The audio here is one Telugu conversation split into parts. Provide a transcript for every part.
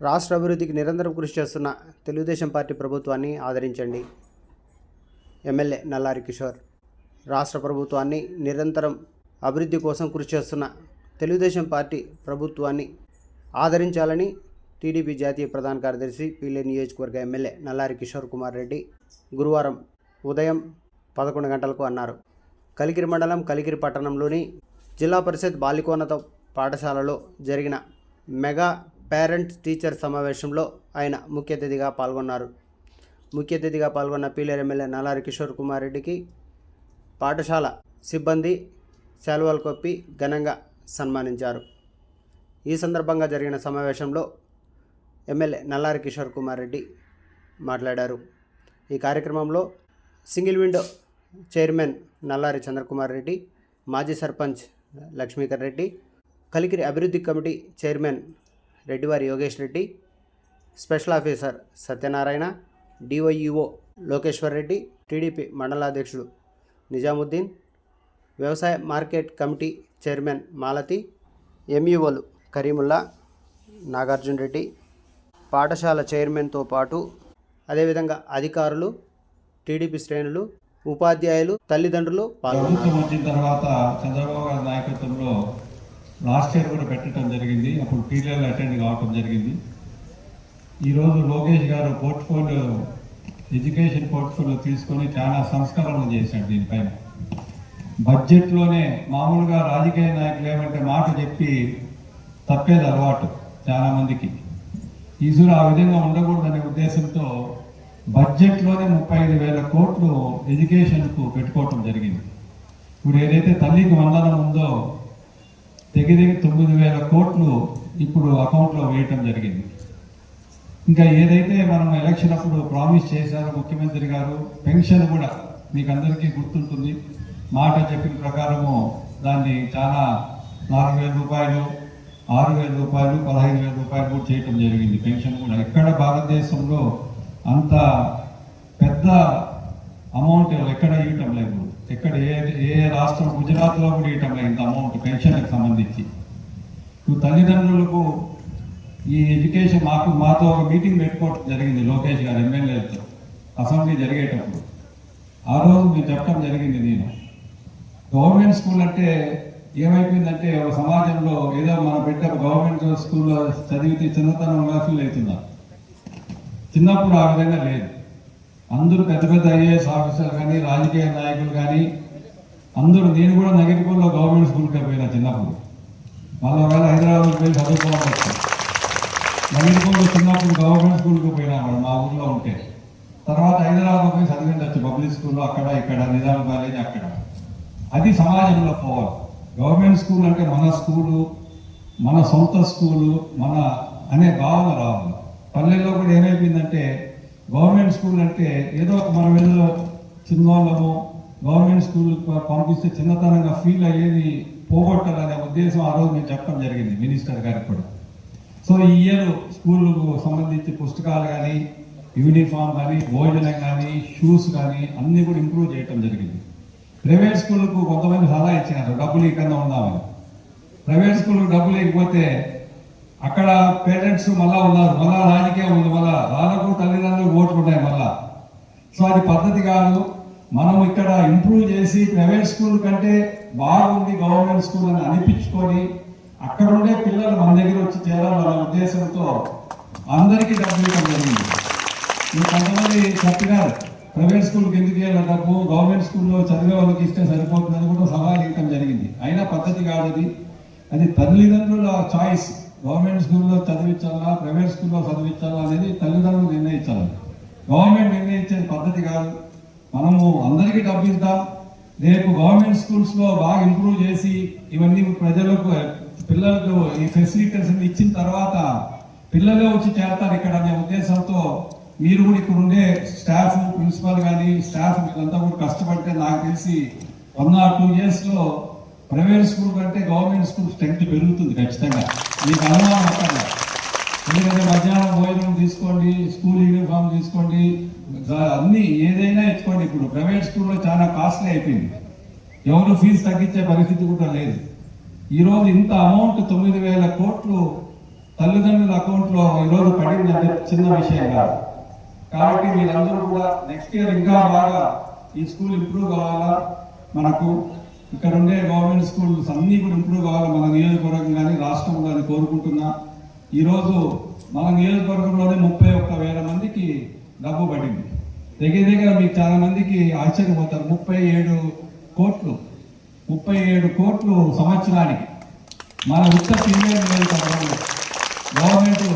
రాష్ట్ర అభివృద్ధికి నిరంతరం కృషి చేస్తున్న తెలుగుదేశం పార్టీ ప్రభుత్వాన్ని ఆదరించండి. ఎమ్మెల్యే నల్లారి కిషోర్. రాష్ట్ర ప్రభుత్వాన్ని నిరంతరం అభివృద్ధి కోసం కృషి చేస్తున్న తెలుగుదేశం పార్టీ ప్రభుత్వాన్ని ఆదరించాలని టీడీపీ జాతీయ ప్రధాన కార్యదర్శి పీలే నియోజకవర్గ ఎమ్మెల్యే నల్లారి కిషోర్ కుమార్ రెడ్డి గురువారం ఉదయం పదకొండు గంటలకు అన్నారు. కలికిరి మండలం కలికిరి పట్టణంలోని జిల్లా పరిషత్ బాలికోన్నత పాఠశాలలో జరిగిన మెగా పేరెంట్స్ టీచర్ సమావేశంలో ఆయన ముఖ్య అతిథిగా పాల్గొన్నారు. ముఖ్య అతిథిగా పాల్గొన్న పీలేరు ఎమ్మెల్యే నల్లారి కిషోర్ కుమార్ రెడ్డికి పాఠశాల సిబ్బంది శాలువాలు కొప్పి ఘనంగా సన్మానించారు. ఈ సందర్భంగా జరిగిన సమావేశంలో ఎమ్మెల్యే నల్లారి కిషోర్ కుమార్ రెడ్డి మాట్లాడారు. ఈ కార్యక్రమంలో single window chairman Nallari Chandrakumar Reddy మాజీ సర్పంచ్ లక్ష్మీకర్ రెడ్డి కలికిరి అభివృద్ధి committee chairman Reddivari Yogesh Reddy special officer Satyanarayana DYEO Lokeshwar Reddy TDP మండలాధ్యక్షుడు Nizamuddin వ్యవసాయ మార్కెట్ కమిటీ చైర్మన్ మాలతి ఎంఈఓలు కరీముల్లా నాగార్జున రెడ్డి పాఠశాల చైర్మన్తో పాటు అదేవిధంగా అధికారులు టీడీపీ శ్రేణులు ఉపాధ్యాయులు తల్లిదండ్రులు పాల్గొన్నారు. వచ్చిన తర్వాత చంద్రబాబు గారి నాయకత్వంలో లాస్ట్ ఇయర్ కూడా పెట్టడం జరిగింది. అప్పుడు టీలర్లు అటెండ్ కావటం జరిగింది. ఈరోజు లోకేష్ గారు పోర్ట్ఫోలియో ఎడ్యుకేషన్ పోర్ట్ఫోలియో తీసుకొని చాలా సంస్కరణలు చేశాడు దీనిపైన. బడ్జెట్లోనే మామూలుగా రాజకీయ నాయకులు ఏమంటే మాట చెప్పి తప్పేది అలవాటు చాలామందికి ఈసారి ఆ విధంగా ఉండకూడదనే ఉద్దేశంతో బడ్జెట్లోనే ముప్పై ఐదు వేల కోట్లు ఎడ్యుకేషన్కు పెట్టుకోవటం జరిగింది. ఇప్పుడు ఏదైతే తల్లికి వందనం ఉందో దగ్గర దగ్గర తొమ్మిది వేల కోట్లు ఇప్పుడు అకౌంట్లో వేయటం జరిగింది. ఇంకా ఏదైతే మనం ఎలక్షన్ అప్పుడు ప్రామిస్ చేశారో ముఖ్యమంత్రి గారు పెన్షన్ కూడా మీకు అందరికీ గుర్తుంటుంది. మాట చెప్పిన ప్రకారము దాన్ని చాలా నాలుగు వేల రూపాయలు ఆరు వేల రూపాయలు పదహైదు వేల రూపాయలు కూడా చేయటం జరిగింది. పెన్షన్ కూడా ఎక్కడ భారతదేశంలో అంత పెద్ద అమౌంట్ ఎక్కడ ఇవ్వటం లేదు. ఎక్కడ ఏ ఏ రాష్ట్రం గుజరాత్లో కూడా ఇవ్వటం లేదు ఇంత అమౌంట్ పెన్షన్కి సంబంధించి. నువ్వు తల్లిదండ్రులకు ఈ ఎడ్యుకేషన్ మాకు మాతో ఒక మీటింగ్ పెట్టుకోవడం జరిగింది లోకేష్ గారు ఎమ్మెల్యేలతో అసెంబ్లీ జరిగేటప్పుడు. ఆ రోజు మేము చెప్పడం జరిగింది నేను. గవర్నమెంట్ స్కూల్ అంటే ఏమైపోయిందంటే ఒక సమాజంలో ఏదో మనం పెట్టే గవర్నమెంట్ స్కూల్లో చదివితే చిన్నతనం ఫీల్ అవుతున్నారు. చిన్నప్పుడు ఆ విధంగా లేదు. అందరూ పెద్ద పెద్ద ఐఏఎస్ ఆఫీసర్లు కానీ రాజకీయ నాయకులు కానీ అందరూ నేను కూడా నగరిపూర్లో గవర్నమెంట్ స్కూల్కి పోయినా చిన్నప్పుడు. మళ్ళీ ఒకవేళ హైదరాబాద్కి వెళ్ళి చదువుకోవాలి. నగరిపూర్లో చిన్నప్పుడు గవర్నమెంట్ స్కూల్కి పోయినా కూడా మా ఊర్లో ఉంటే. తర్వాత హైదరాబాద్ పోయి చదివిండొచ్చు పబ్లిక్ స్కూల్లో అక్కడ ఇక్కడ నిజాం కాలేజ్ అక్కడ. అది సమాజంలో పోవాలి. గవర్నమెంట్ స్కూల్ అంటే మన స్కూలు మన సొంత స్కూలు మన అనే భావన రావాలి. పల్లెల్లో కూడా ఏమైపోయిందంటే గవర్నమెంట్ స్కూల్ అంటే ఏదో ఒక మన ఏదో చిన్నవాళ్ళము గవర్నమెంట్ స్కూల్ పంపిస్తే చిన్నతనంగా ఫీల్ అయ్యేది పోగొట్టాలనే ఉద్దేశం ఆ రోజు నేను చెప్పడం జరిగింది మినిస్టర్ గారికి కూడా. సో ఈ ఇయర్ స్కూళ్ళకు సంబంధించి పుస్తకాలు కానీ యూనిఫామ్ కానీ భోజనం కానీ షూస్ కానీ అన్నీ కూడా ఇంప్రూవ్ చేయటం జరిగింది. ప్రైవేట్ స్కూళ్ళకు కొంతమంది సలహా ఇచ్చినారు డబ్బులు ఇక్కడనే ఉందామని. ప్రైవేట్ స్కూల్కి డబ్బులు ఇకపోతే అక్కడ పేరెంట్స్ మళ్ళా ఉన్నారు మళ్ళా రాజకీయం ఉంది మళ్ళా వాళ్ళకు తల్లిదండ్రులు ఓట్లు ఉన్నాయి మళ్ళా. సో అది పద్ధతి కాదు. మనం ఇక్కడ ఇంప్రూవ్ చేసి ప్రైవేట్ స్కూల్ కంటే బాగుంది గవర్నమెంట్ స్కూల్ అని అనిపించుకొని అక్కడ ఉండే పిల్లలు మన దగ్గర వచ్చి చేరాలన్న ఉద్దేశంతో అందరికీ డబ్బులు ఇవ్వడం జరిగింది. కొంతమంది చెప్పినారు ప్రైవేట్ స్కూల్కి ఎందుకు ఇవ్వాలి డబ్బు గవర్నమెంట్ స్కూల్లో చదివే వాళ్ళకి ఇస్తే సరిపోతుందని కూడా సవాల్ ఇవ్వడం జరిగింది. అయినా పద్ధతి కాదు అది. అది తల్లిదండ్రుల చాయిస్ గవర్నమెంట్ స్కూల్లో చదివించాలా ప్రైవేట్ స్కూల్లో చదివించాలా అనేది తల్లిదండ్రులు నిర్ణయించాలి. గవర్నమెంట్ నిర్ణయించే పద్ధతి కాదు. మనము అందరికీ డబ్బు ఇద్దాం. రేపు గవర్నమెంట్ స్కూల్స్లో బాగా ఇంప్రూవ్ చేసి ఇవన్నీ ప్రజలకు పిల్లలకు ఈ ఫెసిలిటీస్ ఇచ్చిన తర్వాత పిల్లలే వచ్చి చేరతారు ఇక్కడ అనే ఉద్దేశంతో మీరు కూడా ఇక్కడ ఉండే స్టాఫ్ ప్రిన్సిపల్ కానీ స్టాఫ్ వీళ్ళంతా కూడా కష్టపడితే నాకు తెలిసి వన్ ఆర్ టూ ఇయర్స్లో ప్రైవేట్ స్కూల్ కంటే గవర్నమెంట్ స్కూల్ స్ట్రెంగ్త్ పెరుగుతుంది ఖచ్చితంగా. మీకు అనుమానం అక్కడ ఎందుకంటే మధ్యాహ్నం భోజనం తీసుకోండి స్కూల్ యూనిఫామ్ తీసుకోండి అన్ని ఏదైనా ఎత్తుకోండి. ఇప్పుడు ప్రైవేట్ స్కూల్లో చాలా కాస్ట్లీ అయిపోయింది. ఎవరు ఫీజు తగ్గించే పరిస్థితి కూడా లేదు. ఈరోజు ఇంత అమౌంట్ తొమ్మిది వేల కోట్లు తల్లిదండ్రుల అకౌంట్లో ఈరోజు పడిందంటే చిన్న విషయం కాదు. కాబట్టి మీరందరూ కూడా నెక్స్ట్ ఇయర్ ఇంకా బాగా ఈ స్కూల్ ఇంప్రూవ్ కావాలా? మనకు ఇక్కడ ఉండే గవర్నమెంట్ స్కూల్స్ అన్నీ కూడా ఇంప్రూవ్ కావాలి మన నియోజకవర్గం కానీ రాష్ట్రం కానీ కోరుకుంటున్నా. ఈరోజు మన నియోజకవర్గంలోనే ముప్పై ఒక్క వేల మందికి డబ్బు పడింది. దగ్గర దగ్గర మీకు చాలా మందికి ఆశ్చర్యపోతారు. ముప్పై ఏడు కోట్లు ముప్పై ఏడు కోట్లు సంవత్సరానికి. మన ఉత్త గవర్నమెంట్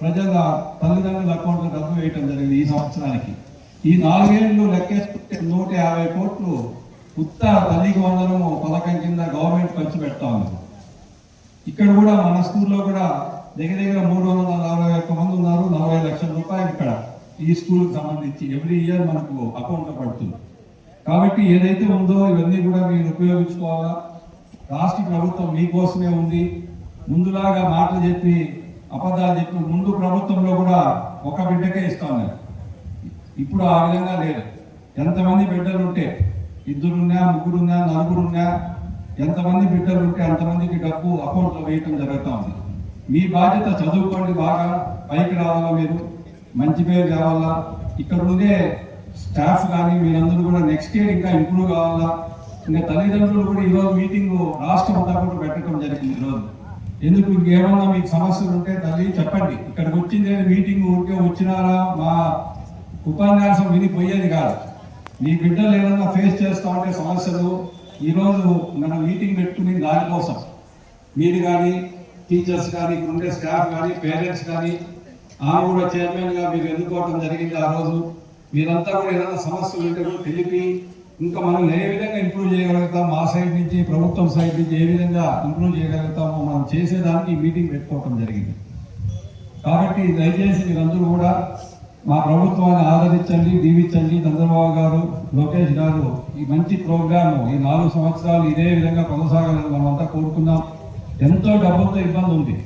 ప్రజల తల్లిదండ్రుల అకౌంట్లో డబ్బు వేయటం జరిగింది ఈ సంవత్సరానికి. ఈ నాలుగేళ్ళు లెక్కేసుకుంటే నూట యాభై కోట్లు ఉత్త తల్లికి వందనము పథకం కింద గవర్నమెంట్ ఖర్చు పెడతా ఉంది. ఇక్కడ కూడా మన స్కూల్లో కూడా దగ్గర దగ్గర మూడు వందల నలభై ఒక్క మంది ఉన్నారు నలభై లక్షల రూపాయలు ఇక్కడ ఈ స్కూల్కి సంబంధించి. ఎవ్రీ ఇయర్ మనకు అకౌంట్లో పడుతుంది. కాబట్టి ఏదైతే ఉందో ఇవన్నీ కూడా మీరు ఉపయోగించుకోవాలా? రాష్ట్ర ప్రభుత్వం మీకోసమే ఉంది. ముందులాగా మాటలు చెప్పి అబద్ధాలు చెప్పి ముందు ప్రభుత్వంలో కూడా ఒక బిడ్డకే ఇస్తాను ఇప్పుడు ఆ విధంగా లేదు. ఎంతమంది బిడ్డలు ఉంటే ఇద్దరున్నా ముగ్గురున్నా నలుగురున్నా ఎంతమంది బిడ్డలు ఉంటే అంతమందికి డబ్బు అకౌంట్లో వేయటం జరుగుతూ ఉంది. మీ బాధ్యత చదువుకోండి బాగా పైకి రావాలా మీరు? మంచి పేరు కావాలా ఇక్కడ ఉండే స్టాఫ్ కానీ మీరందరూ కూడా నెక్స్ట్ ఇయర్ ఇంకా ఇంప్రూవ్ కావాలా? ఇంకా తల్లిదండ్రులు కూడా ఈరోజు మీటింగ్ రాష్ట్రం అంతా కూడా పెట్టడం జరిగింది ఈరోజు. ఎందుకు ఇంకేమన్నా మీకు సమస్యలు ఉంటే తల్లి చెప్పండి. ఇక్కడికి వచ్చింది మీటింగ్ ఉంటే వచ్చినారా? మా ఉపన్యాసం విని పోయేది కాదు. మీ బిడ్డలు ఏదైనా ఫేస్ చేస్తూ ఉంటే సమస్యలు ఈరోజు మనం మీటింగ్ పెట్టుకుని దానికోసం మీరు కానీ టీచర్స్ కానీ ఇక్కడ ఉండే స్టాఫ్ కానీ పేరెంట్స్ కానీ ఆమె కూడా చైర్మన్గా మీరు ఎదుర్కోవడం జరిగింది ఆ రోజు. మీరంతా కూడా ఏదైనా సమస్యలు ఉంటే కూడా తెలిపి ఇంకా మనం ఏ విధంగా ఇంప్రూవ్ చేయగలుగుతాం మా సైడ్ నుంచి ప్రభుత్వం సైడ్ నుంచి ఏ విధంగా ఇంప్రూవ్ చేయగలుగుతామో మనం చేసేదానికి మీటింగ్ పెట్టుకోవటం జరిగింది. కాబట్టి దయచేసి మీరందరూ కూడా మా ప్రభుత్వాన్ని ఆదరించండి దీవించండి. చంద్రబాబు గారు లోకేష్ గారు ఈ మంచి ప్రోగ్రాము ఈ నాలుగు సంవత్సరాలు ఇదే విధంగా కొనసాగాలని మనమంతా కోరుకున్నాం. ఎంతో డబ్బులతో ఇబ్బంది ఉంది.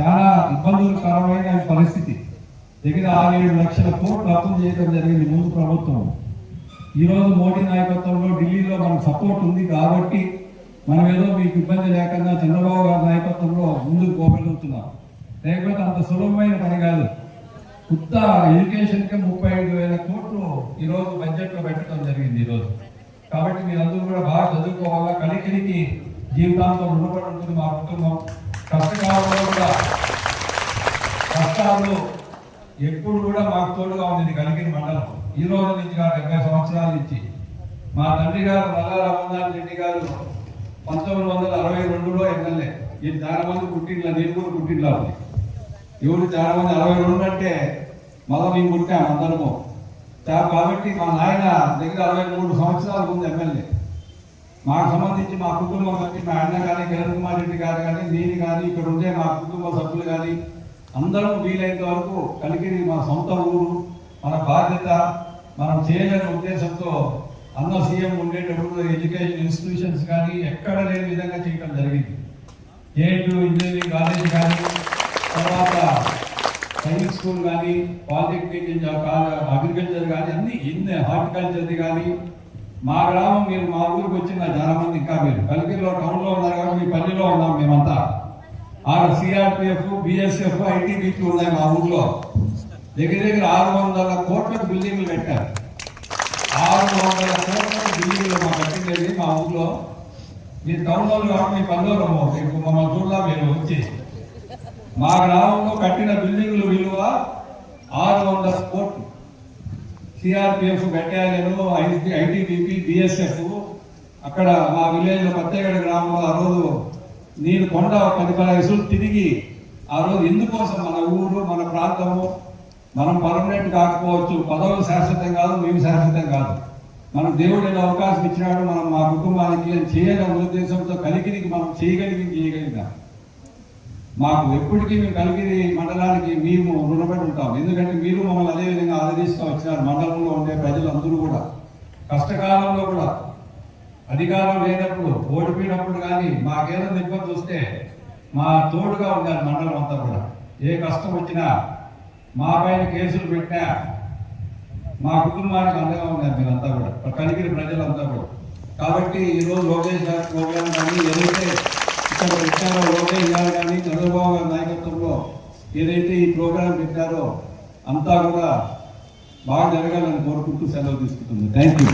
చాలా ఇబ్బందులకరమైన పరిస్థితి. దగ్గర ఆరు ఏడు లక్షల కోట్లు అర్థం చేయడం జరిగింది ముందు ప్రభుత్వం. ఈరోజు మోడీ నాయకత్వంలో ఢిల్లీలో మనకు సపోర్ట్ ఉంది కాబట్టి మనం ఏదో మీకు ఇబ్బంది లేకుండా చంద్రబాబు గారి నాయకత్వంలో ముందుకు పోగలుగుతున్నాం. లేకపోతే అంత సులభమైన పని కాదు. కొత్త ఎడ్యుకేషన్కే ముప్పై ఐదు వేల కోట్లు ఈరోజు బడ్జెట్లో పెట్టడం జరిగింది ఈరోజు కాబట్టి మీరందరూ కూడా బాగా చదువుకోవాలా? కలికిరికి జీవితాంతం రుణపడి ఉంటుంది మా కుటుంబం. కష్టకాలంలో కూడా కష్టాలు ఎప్పుడు కూడా మాకు తోడుగా ఉంది కలిగిన మండలం. ఈ రోజు నుంచి కాదు డెబ్బై సంవత్సరాల నుంచి. మా తండ్రి గారు నల్ల రామనాథ్ రెడ్డి గారు పంతొమ్మిది వందల అరవై రెండులో ఎమ్మెల్యే. ఇది చాలా మంది పుట్టిండ్ల నేను కూడా పుట్టిండ్లా ఉంది ఎవరు చాలా మంది అరవై రెండు అంటే మళ్ళీ మేము పుట్టాం అందరము కాబట్టి మా నాయన దగ్గర అరవై మూడు సంవత్సరాల ముందు ఎమ్మెల్యే. మాకు సంబంధించి మా కుటుంబం బట్టి మా అన్న కానీ కిరణ్ కుమార్ రెడ్డి గారు కానీ నేను కానీ ఇక్కడ ఉండే మా కుటుంబ సభ్యులు కానీ అందరం వీలైనంత వరకు కలిగిరి మా సొంత ఊరు మన బాధ్యత మనం చేయలేని ఉద్దేశంతో అన్న సీఎం ఉండేటప్పుడు ఎడ్యుకేషన్ ఇన్స్టిట్యూషన్స్ కానీ ఎక్కడ లేని విధంగా చేయడం జరిగింది. ఏటు ఇంజనీరింగ్ కాలేజ్ కానీ తర్వాత సైన్స్ స్కూల్ కానీ పాలిటెక్నిక్ అగ్రికల్చర్ కానీ అన్ని ఎన్ని హార్టికల్చర్ది కానీ మా గ్రామం మీరు మా ఊరికి వచ్చిన చాలా మంది ఇంకా మీరు కలిగిరిలో టౌన్లో ఉన్నారు కాబట్టి మీ పల్లెలో ఉన్నాం మేమంతా. ఆరు సిఆర్పిఎఫ్ బిఎస్ఎఫ్ ఐటీబీపీ ఉన్నాయి మా ఊర్లో. దగ్గర దగ్గర ఆరు వందల కోట్లకు బిల్డింగ్లు పెట్టారు ఆరు వందల కోట్ల బిల్డింగ్లు మా కట్టిండేది మా ఊర్లో. మీరు టౌన్లో కాబట్టి మీ పల్లెలో మమ్మల్ని చూడాలి మీరు వచ్చి. మా గ్రామంలో కట్టిన బిల్డింగ్లు విలువ ఆరు వందల కోట్లు. CRPF battalion IT ITBP BSF అక్కడ మా విలేజ్లో పత్తేగడ గ్రామంలో ఆ రోజు నేను కొండ పది పది తిరిగి ఆ రోజు ఎందుకోసం మన ఊరు మన ప్రాంతము మనం పర్మనెంట్ కాకపోవచ్చు పదవులు శాశ్వతం కాదు మేము శాశ్వతం కాదు. మనం దేవుడు ఏదో అవకాశం ఇచ్చినాడు మనం మా కుటుంబానికి చేయగల ఉద్దేశంతో కలిగిరికి మనం చేయగలిగి చేయగలిగాం మాకు ఎప్పటికీ మేము కలిగిరి మండలానికి మేము రుణపడి ఉంటాం. ఎందుకంటే మీరు మమ్మల్ని అదేవిధంగా ఆదరిస్తూ వచ్చినారు మండలంలో ఉండే ప్రజలందరూ కూడా. కష్టకాలంలో కూడా. అధికారం లేనప్పుడు ఓడిపోయినప్పుడు కానీ మాకేదైనా ఇబ్బంది వస్తే మా తోడుగా ఉండాలి మండలం అంతా కూడా. ఏ కష్టం వచ్చినా మా పైన కేసులు పెట్టినా మా కుటుంబానికి అండగా ఉన్నారు మీరంతా కూడా. కలిగిన ప్రజలంతా కూడా. కాబట్టి ఈరోజు లోకేష్ గారు ప్రోగ్రాం కానీ ఏదైతే ఇక్కడ పెట్టారో లోకేష్ గారు కానీ చంద్రబాబు గారి నాయకత్వంలో ఏదైతే ఈ ప్రోగ్రాం పెట్టారో అంతా కూడా బాగా జరగాలని కోరుకుంటూ సెలవు తీసుకుంటుంది థ్యాంక్ యూ